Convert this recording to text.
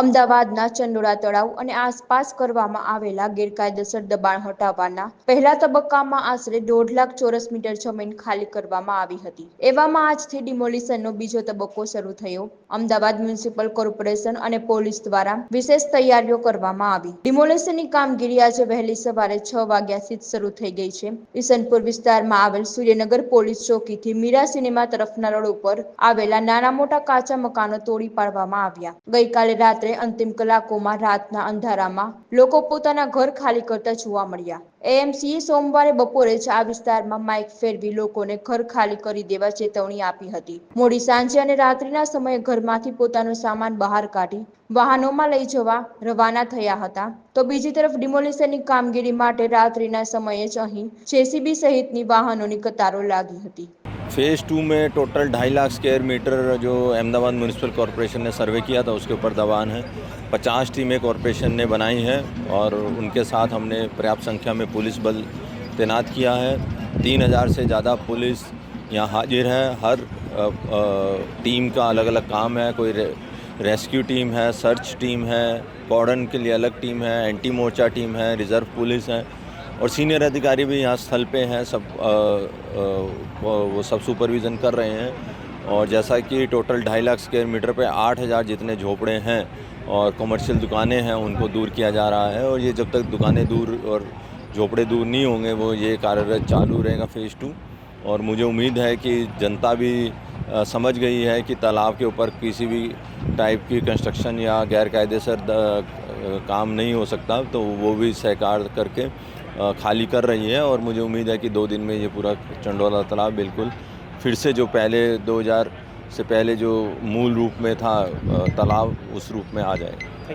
અમદાવાદના ચંડોળા તળાવ અને આસપાસ કરવામાં આવેલા ગેરકાયદેસર દબાણ હટાવવાના પહેલા તબક્કામાં આશરે દોઢ લાખ ચોરસ મીટર જમીન ખાલી કરવામાં આવી હતી. એવામાં આજથી ડિમોલિશનનો બીજો તબક્કો શરૂ થયો. અમદાવાદ મ્યુનિસિપલ કોર્પોરેશન અને પોલીસ દ્વારા વિશેષ તૈયારીઓ કરવામાં આવી. ડિમોલિશનની કામગીરી આજે વહેલી સવારે છ વાગ્યાથી જ શરૂ થઈ ગઈ છે. ઈસનપુર વિસ્તારમાં આવેલ સૂર્યનગર પોલીસ ચોકીથી મીરા સિનેમા તરફના રોડ ઉપર આવેલા નાના મોટા કાચા મકાનો તોડી પાડવામાં આવ્યા. ગઈકાલે રાત્રે અંતિમ કલાકોમાં રાતના અંધારામાં લોકો પોતાના ઘર ખાલી કરતા જોવા મળ્યા. એએમસીએ સોમવારે બપોરે જ આ વિસ્તારમાં માઇક ફેરવી લોકોને ઘર ખાલી કરી દેવા ચેતવણી આપી હતી. મોડી સાંજે અને રાત્રિના સમયે ઘરમાંથી પોતાનો સામાન બહાર કાઢી વાહનોમાં લઈ જવા રવાના થયા હતા. તો બીજી તરફ ડિમોલિશનની કામગીરી માટે રાત્રિના સમયે જ અહીં જેસીબી સહિતની વાહનોની કતારો લાગી હતી. फ़ेज़ टू में टोटल ढाई लाख स्क्वायर मीटर जो अहमदाबाद म्यूनसिपल कॉरपोरेशन ने सर्वे किया था, उसके ऊपर दबान है। पचास टीमें कॉरपोरेशन ने बनाई हैं और उनके साथ हमने पर्याप्त संख्या में पुलिस बल तैनात किया है। तीन हज़ार से ज़्यादा पुलिस यहाँ हाजिर है। हर टीम का अलग अलग काम है। कोई रेस्क्यू टीम है सर्च टीम है कॉर्डन के लिए अलग टीम है एंटी मोर्चा टीम है रिज़र्व पुलिस है। और सीनियर अधिकारी भी यहाँ स्थल पे हैं सब अ, अ, वो सब सुपरविज़न कर रहे हैं। और जैसा कि टोटल ढाई लाख स्क्वायर मीटर पे आठ हज़ार जितने झोपड़े हैं और कमर्शियल दुकानें हैं उनको दूर किया जा रहा है। और ये जब तक दुकानें दूर और झोपड़े दूर नहीं होंगे वो ये कार्यरत चालू रहेगा फ़ेज़ टू और मुझे उम्मीद है कि जनता भी अ, समझ गई है कि तालाब के ऊपर किसी भी टाइप की कंस्ट्रक्शन या गैर कायदेसर काम नहीं हो सकता तो वो भी सहकार करके खाली कर रही है और मुझे उम्मीद है कि दो दिन में ये पूरा चंडोला तालाब बिल्कुल फिर से जो पहले 2000 से पहले जो मूल रूप में था तालाब, उस रूप में आ जाएगा